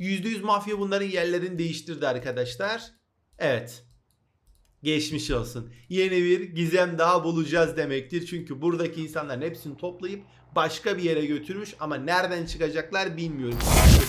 %100 mafya bunların yerlerini değiştirdi arkadaşlar. Evet. Geçmiş olsun. Yeni bir gizem daha bulacağız demektir. Çünkü buradaki insanların hepsini toplayıp başka bir yere götürmüş ama nereden çıkacaklar bilmiyorum.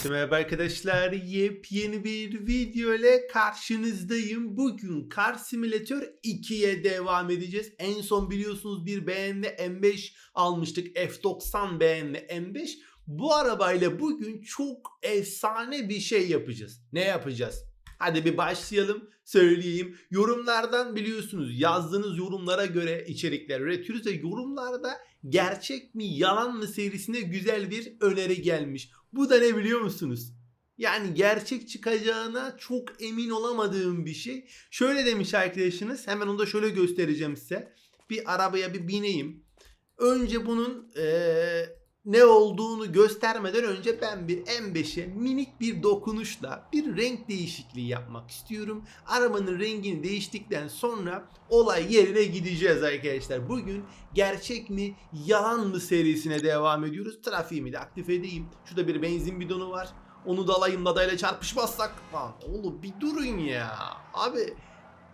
Merhaba arkadaşlar. Yepyeni bir video ile karşınızdayım. Bugün Car Simulator 2'ye devam edeceğiz. En son biliyorsunuz bir BMW M5 almıştık. F90 BMW M5. Bu arabayla bugün çok efsane bir şey yapacağız. Ne yapacağız? Hadi bir başlayalım söyleyeyim. Yorumlardan biliyorsunuz yazdığınız yorumlara göre içerikler üretiyoruz ve yorumlarda gerçek mi yalan mı serisine güzel bir öneri gelmiş. Bu da ne biliyor musunuz? Yani gerçek çıkacağına çok emin olamadığım bir şey. Şöyle demiş arkadaşınız hemen onu da şöyle göstereceğim size. Bir arabaya bir bineyim. Önce bunun eee ne olduğunu göstermeden önce ben bir M5'e minik bir dokunuşla bir renk değişikliği yapmak istiyorum. Arabanın rengini değiştikten sonra olay yerine gideceğiz arkadaşlar. Bugün gerçek mi yalan mı serisine devam ediyoruz. Trafiğimi de aktif edeyim. Şurada bir benzin bidonu var. Onu da alayım ladayla çarpışmazsak. Lan oğlum bir durun ya. Abi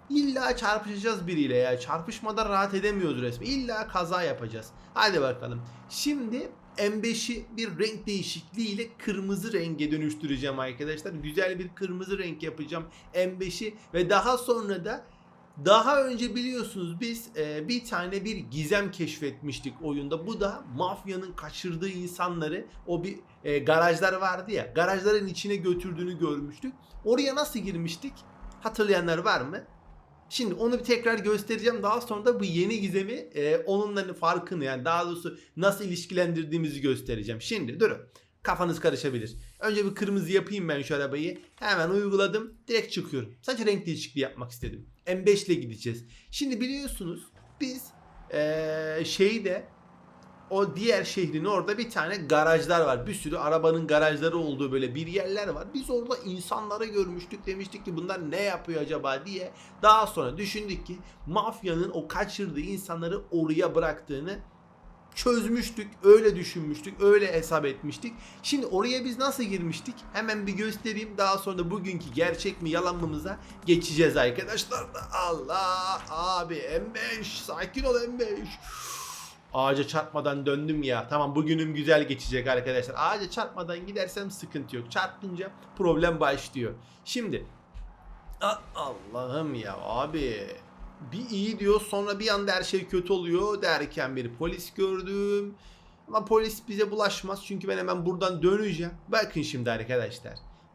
İlla çarpışacağız biriyle ya. Çarpışmadan rahat edemiyoruz resmen. İlla kaza yapacağız. Hadi bakalım. Şimdi M5'i bir renk değişikliğiyle kırmızı renge dönüştüreceğim arkadaşlar. Güzel bir kırmızı renk yapacağım M5'i ve daha sonra da daha önce biliyorsunuz biz e, bir tane bir gizem keşfetmiştik oyunda. Bu da mafyanın kaçırdığı insanları o bir e, garajlar vardı ya. Garajların içine götürdüğünü görmüştük. Oraya nasıl girmiştik? Hatırlayanlar var mı? Şimdi onu bir tekrar göstereceğim. Daha sonra da bu yeni gizemi e, onunla farkını yani daha doğrusu nasıl ilişkilendirdiğimizi göstereceğim. Şimdi durun. Kafanız karışabilir. Önce bir kırmızı yapayım ben şu arabayı. Hemen uyguladım. Direkt çıkıyorum. Sadece renk değişikliği yapmak istedim. M5 ile gideceğiz. Şimdi biliyorsunuz biz e, şeyde o diğer şehrin orada bir tane garajlar var. Bir sürü arabanın garajları olduğu böyle bir yerler var. Biz orada insanları görmüştük. Demiştik ki bunlar ne yapıyor acaba diye. Daha sonra düşündük ki mafyanın o kaçırdığı insanları oraya bıraktığını çözmüştük. Öyle düşünmüştük. Öyle hesap etmiştik. Şimdi oraya biz nasıl girmiştik? Hemen bir göstereyim. Daha sonra bugünkü gerçek mi yalan mımıza geçeceğiz arkadaşlar da. Allah abi M5 sakin ol M5. Ağaca çarpmadan döndüm ya. Tamam bugünüm güzel geçecek arkadaşlar. Ağaca çarpmadan gidersem sıkıntı yok. Çarpınca problem başlıyor. Şimdi Allah'ım ya abi. Bir iyi diyor sonra bir anda her şey kötü oluyor derken bir polis gördüm. Ama polis bize bulaşmaz çünkü ben hemen buradan döneceğim. Bakın şimdi arkadaşlar.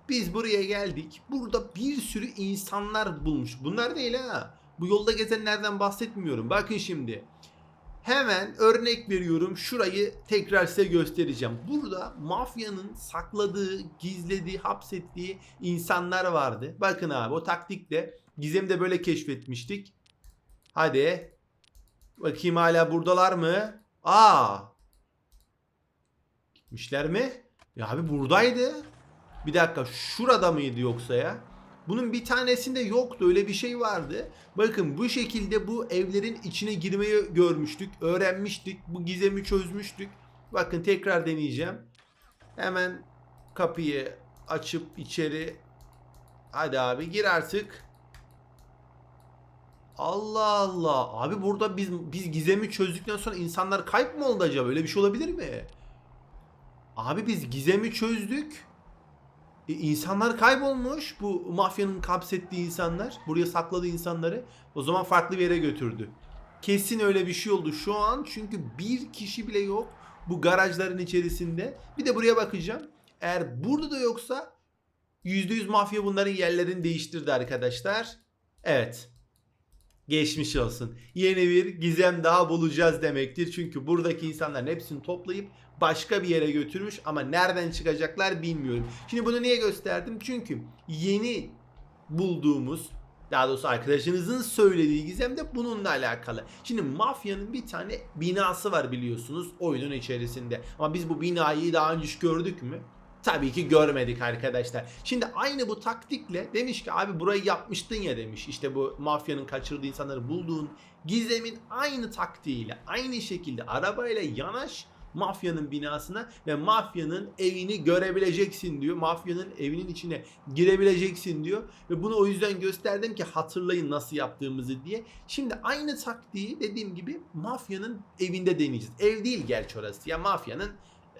Biz buraya geldik. Burada bir sürü insanlar bulmuş. Bunlar değil ha. Bu yolda gezenlerden bahsetmiyorum. Bakın şimdi. Hemen örnek veriyorum. Şurayı tekrar size göstereceğim. Burada mafyanın sakladığı, gizlediği, hapsettiği insanlar vardı. Bakın abi o taktikle Gizem'i de böyle keşfetmiştik. Hadi. Bakayım hala buradalar mı? Aa. Gitmişler mi? Ya abi buradaydı. Bir dakika şurada mıydı yoksa ya? Bunun bir tanesinde yoktu öyle bir şey vardı. Bakın bu şekilde bu evlerin içine girmeyi görmüştük. Öğrenmiştik. Bu gizemi çözmüştük. Bakın tekrar deneyeceğim. Hemen kapıyı açıp içeri. Hadi abi gir artık. Allah Allah. Abi burada biz biz gizemi çözdükten sonra insanlar kayıp mı oldu acaba? Öyle bir şey olabilir mi? Abi biz gizemi çözdük. E, insanlar kaybolmuş. Bu mafyanın hapsettiği insanlar. Buraya sakladığı insanları. O zaman farklı bir yere götürdü. Kesin öyle bir şey oldu şu an. Çünkü bir kişi bile yok bu garajların içerisinde. Bir de buraya bakacağım. Eğer burada da yoksa %100 mafya bunların yerlerini değiştirdi arkadaşlar. Evet. Geçmiş olsun. Yeni bir gizem daha bulacağız demektir. Çünkü buradaki insanların hepsini toplayıp başka bir yere götürmüş ama nereden çıkacaklar bilmiyorum. Şimdi bunu niye gösterdim? Çünkü yeni bulduğumuz daha doğrusu arkadaşınızın söylediği gizem de bununla alakalı. Şimdi mafyanın bir tane binası var biliyorsunuz oyunun içerisinde. Ama biz bu binayı daha önce gördük mü? Tabii ki görmedik arkadaşlar. Şimdi aynı bu taktikle demiş ki abi burayı yapmıştın ya demiş. İşte bu mafyanın kaçırdığı insanları bulduğun gizemin aynı taktiğiyle aynı şekilde arabayla yanaş mafyanın binasına ve mafyanın evini görebileceksin diyor. Mafyanın evinin içine girebileceksin diyor ve bunu o yüzden gösterdim ki hatırlayın nasıl yaptığımızı diye. Şimdi aynı taktiği dediğim gibi mafyanın evinde deneyeceğiz. Ev değil gerçi orası. Ya mafyanın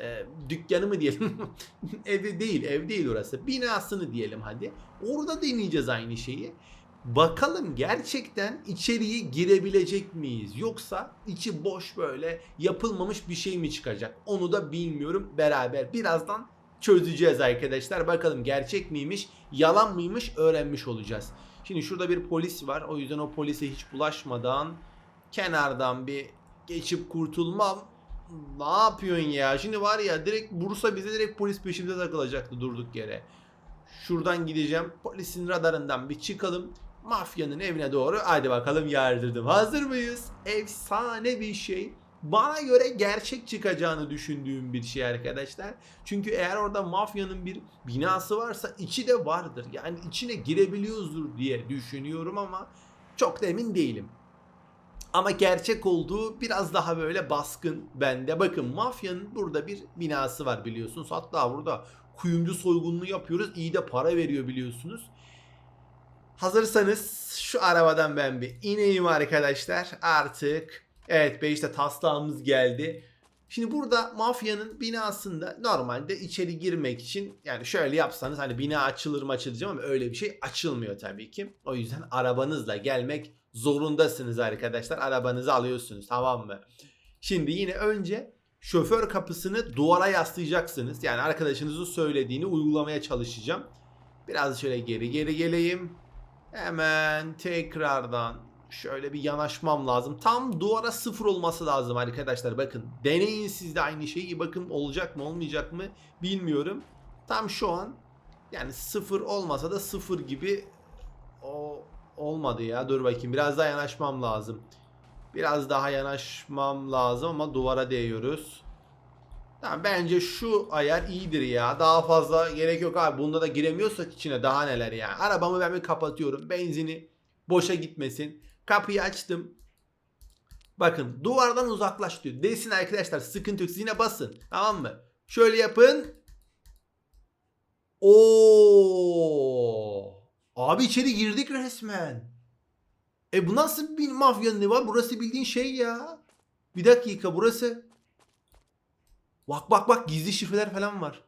e, dükkanı mı diyelim? Evi değil, ev değil orası. Binasını diyelim hadi. Orada deneyeceğiz aynı şeyi. Bakalım gerçekten içeriye girebilecek miyiz? Yoksa içi boş böyle yapılmamış bir şey mi çıkacak? Onu da bilmiyorum. Beraber birazdan çözeceğiz arkadaşlar. Bakalım gerçek miymiş, yalan mıymış öğrenmiş olacağız. Şimdi şurada bir polis var. O yüzden o polise hiç bulaşmadan kenardan bir geçip kurtulmam. Ne yapıyorsun ya? Şimdi var ya direkt Bursa bize direkt polis peşimize takılacaktı durduk yere. Şuradan gideceğim. Polisin radarından bir çıkalım. Mafyanın evine doğru hadi bakalım yardırdım. Hazır mıyız? Efsane bir şey. Bana göre gerçek çıkacağını düşündüğüm bir şey arkadaşlar. Çünkü eğer orada mafyanın bir binası varsa içi de vardır. Yani içine girebiliyoruzdur diye düşünüyorum ama çok da emin değilim. Ama gerçek olduğu biraz daha böyle baskın bende. Bakın mafyanın burada bir binası var biliyorsunuz. Hatta burada kuyumcu soygununu yapıyoruz. İyi de para veriyor biliyorsunuz. Hazırsanız şu arabadan ben bir ineyim arkadaşlar. Artık evet be işte taslağımız geldi. Şimdi burada mafyanın binasında normalde içeri girmek için yani şöyle yapsanız hani bina açılır mı açılacak ama öyle bir şey açılmıyor tabii ki. O yüzden arabanızla gelmek zorundasınız arkadaşlar. Arabanızı alıyorsunuz tamam mı? Şimdi yine önce şoför kapısını duvara yaslayacaksınız. Yani arkadaşınızın söylediğini uygulamaya çalışacağım. Biraz şöyle geri geri geleyim. Hemen tekrardan şöyle bir yanaşmam lazım. Tam duvara sıfır olması lazım arkadaşlar. Bakın deneyin siz de aynı şeyi. Bakın olacak mı olmayacak mı bilmiyorum. Tam şu an yani sıfır olmasa da sıfır gibi olmadı ya. Dur bakayım biraz daha yanaşmam lazım. Biraz daha yanaşmam lazım ama duvara değiyoruz. Tamam bence şu ayar iyidir ya. Daha fazla gerek yok abi. Bunda da giremiyorsak içine daha neler ya. Arabamı ben bir kapatıyorum. Benzini boşa gitmesin. Kapıyı açtım. Bakın duvardan uzaklaş diyor. Desin arkadaşlar sıkıntı yok. Yine basın. Tamam mı? Şöyle yapın. Oo! Abi içeri girdik resmen. E bu nasıl bir mafyanın var? Burası bildiğin şey ya. Bir dakika burası. Bak bak bak gizli şifreler falan var.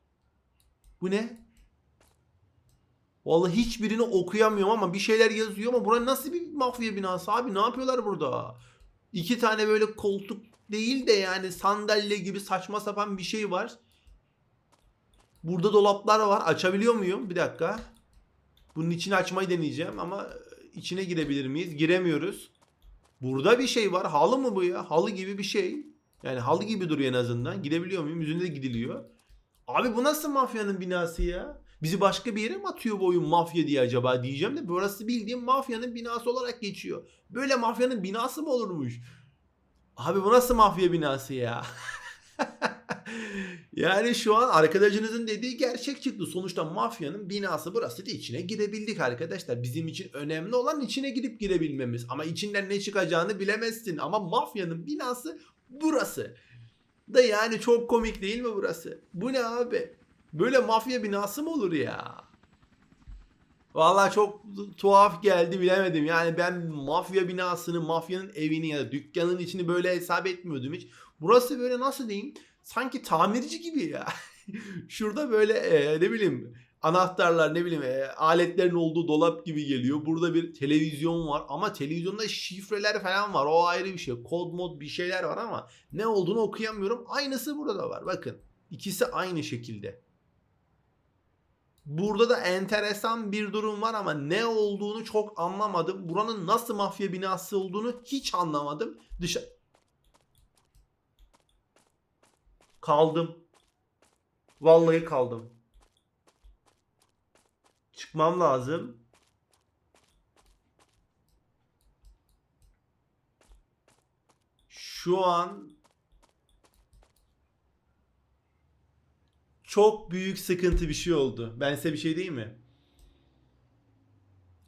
Bu ne? Vallahi hiçbirini okuyamıyorum ama bir şeyler yazıyor ama bura nasıl bir mafya binası abi? Ne yapıyorlar burada? İki tane böyle koltuk değil de yani sandalye gibi saçma sapan bir şey var. Burada dolaplar var. Açabiliyor muyum? Bir dakika. Bunun içini açmayı deneyeceğim ama içine girebilir miyiz? Giremiyoruz. Burada bir şey var. Halı mı bu ya? Halı gibi bir şey. Yani halı gibi duruyor en azından. Gidebiliyor muyum? Yüzünde de gidiliyor. Abi bu nasıl mafyanın binası ya? Bizi başka bir yere mi atıyor bu oyun mafya diye acaba diyeceğim de burası bildiğim mafyanın binası olarak geçiyor. Böyle mafyanın binası mı olurmuş? Abi bu nasıl mafya binası ya? yani şu an arkadaşınızın dediği gerçek çıktı. Sonuçta mafyanın binası burası değil. İçine girebildik arkadaşlar. Bizim için önemli olan içine girip girebilmemiz. Ama içinden ne çıkacağını bilemezsin. Ama mafyanın binası burası. Da yani çok komik değil mi burası? Bu ne abi? Böyle mafya binası mı olur ya? Vallahi çok tuhaf geldi bilemedim. Yani ben mafya binasını, mafyanın evini ya da dükkanın içini böyle hesap etmiyordum hiç. Burası böyle nasıl diyeyim? Sanki tamirci gibi ya. Şurada böyle e, ne bileyim anahtarlar ne bileyim e, aletlerin olduğu dolap gibi geliyor. Burada bir televizyon var ama televizyonda şifreler falan var. O ayrı bir şey. Kod mod bir şeyler var ama ne olduğunu okuyamıyorum. Aynısı burada da var. Bakın. İkisi aynı şekilde. Burada da enteresan bir durum var ama ne olduğunu çok anlamadım. Buranın nasıl mafya binası olduğunu hiç anlamadım. Dışa Kaldım. Vallahi kaldım. Çıkmam lazım. Şu an çok büyük sıkıntı bir şey oldu. Ben size bir şey diyeyim mi?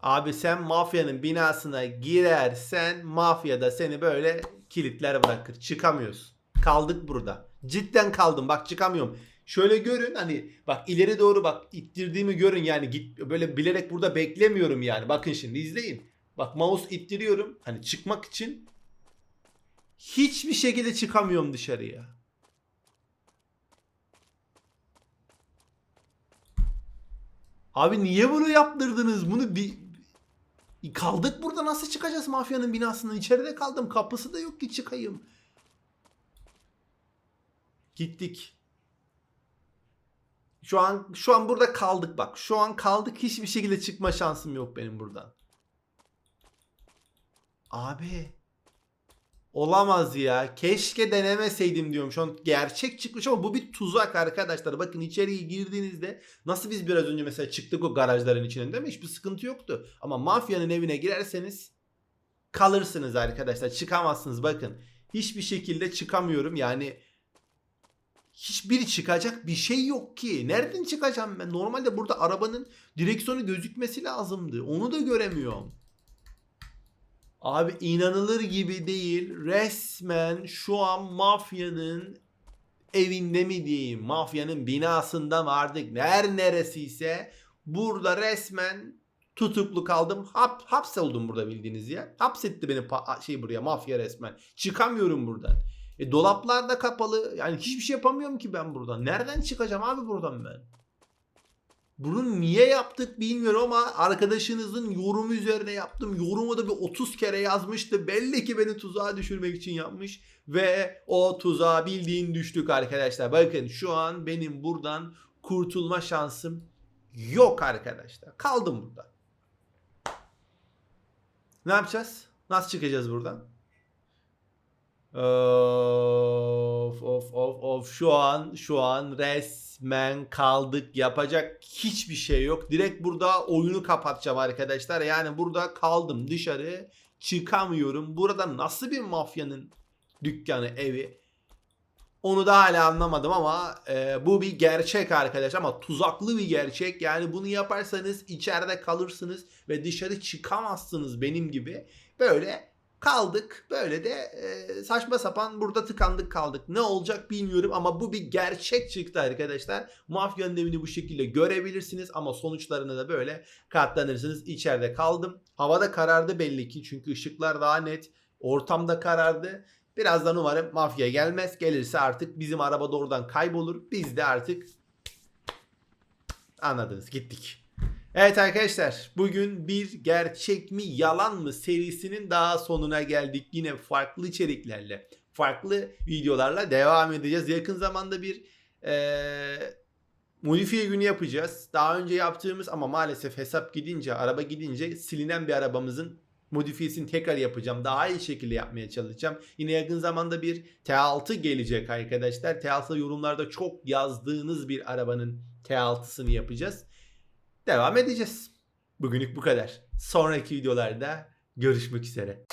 Abi sen mafyanın binasına girersen mafyada seni böyle kilitler bırakır. Çıkamıyorsun. Kaldık burada. Cidden kaldım. Bak çıkamıyorum. Şöyle görün hani bak ileri doğru bak ittirdiğimi görün yani git böyle bilerek burada beklemiyorum yani. Bakın şimdi izleyin. Bak mouse ittiriyorum hani çıkmak için hiçbir şekilde çıkamıyorum dışarıya. Abi niye bunu yaptırdınız? Bunu bir kaldık burada nasıl çıkacağız mafyanın binasından? İçeride kaldım. Kapısı da yok ki çıkayım. Gittik. Şu an şu an burada kaldık bak. Şu an kaldık. Hiçbir şekilde çıkma şansım yok benim buradan. Abi. Olamaz ya. Keşke denemeseydim diyorum. Şu an gerçek çıkmış ama bu bir tuzak arkadaşlar. Bakın içeriye girdiğinizde nasıl biz biraz önce mesela çıktık o garajların içinden değil mi? Hiçbir sıkıntı yoktu. Ama mafyanın evine girerseniz kalırsınız arkadaşlar. Çıkamazsınız bakın. Hiçbir şekilde çıkamıyorum. Yani hiçbiri çıkacak bir şey yok ki. Nereden çıkacağım ben? Normalde burada arabanın direksiyonu gözükmesi lazımdı. Onu da göremiyorum. Abi inanılır gibi değil. Resmen şu an mafyanın evinde mi diyeyim? Mafyanın binasında mı artık her neresiyse burada resmen tutuklu kaldım. Hap, hapsoldum burada bildiğiniz ya. Hapsetti beni pa- şey buraya mafya resmen. Çıkamıyorum buradan. E dolaplar da kapalı. Yani hiçbir şey yapamıyorum ki ben buradan. Nereden çıkacağım abi buradan ben? Bunu niye yaptık bilmiyorum ama arkadaşınızın yorumu üzerine yaptım. Yorumu da bir 30 kere yazmıştı. Belli ki beni tuzağa düşürmek için yapmış. Ve o tuzağa bildiğin düştük arkadaşlar. Bakın şu an benim buradan kurtulma şansım yok arkadaşlar. Kaldım burada. Ne yapacağız? Nasıl çıkacağız buradan? Of of of of şu an şu an resmen kaldık yapacak hiçbir şey yok. Direkt burada oyunu kapatacağım arkadaşlar. Yani burada kaldım dışarı çıkamıyorum. Burada nasıl bir mafyanın dükkanı evi onu da hala anlamadım ama e, bu bir gerçek arkadaş ama tuzaklı bir gerçek. Yani bunu yaparsanız içeride kalırsınız ve dışarı çıkamazsınız benim gibi. Böyle kaldık. Böyle de e, saçma sapan burada tıkandık kaldık. Ne olacak bilmiyorum ama bu bir gerçek çıktı arkadaşlar. Mafyanın evini bu şekilde görebilirsiniz ama sonuçlarına da böyle katlanırsınız. İçeride kaldım. Havada karardı belli ki çünkü ışıklar daha net. Ortamda karardı. Birazdan umarım mafya gelmez. Gelirse artık bizim araba da oradan kaybolur. Biz de artık anladınız gittik. Evet arkadaşlar bugün bir gerçek mi yalan mı serisinin daha sonuna geldik. Yine farklı içeriklerle, farklı videolarla devam edeceğiz. Yakın zamanda bir eee modifiye günü yapacağız. Daha önce yaptığımız ama maalesef hesap gidince, araba gidince silinen bir arabamızın modifiyesini tekrar yapacağım. Daha iyi şekilde yapmaya çalışacağım. Yine yakın zamanda bir T6 gelecek arkadaşlar. T6 yorumlarda çok yazdığınız bir arabanın T6'sını yapacağız. Devam edeceğiz. Bugünlük bu kadar. Sonraki videolarda görüşmek üzere.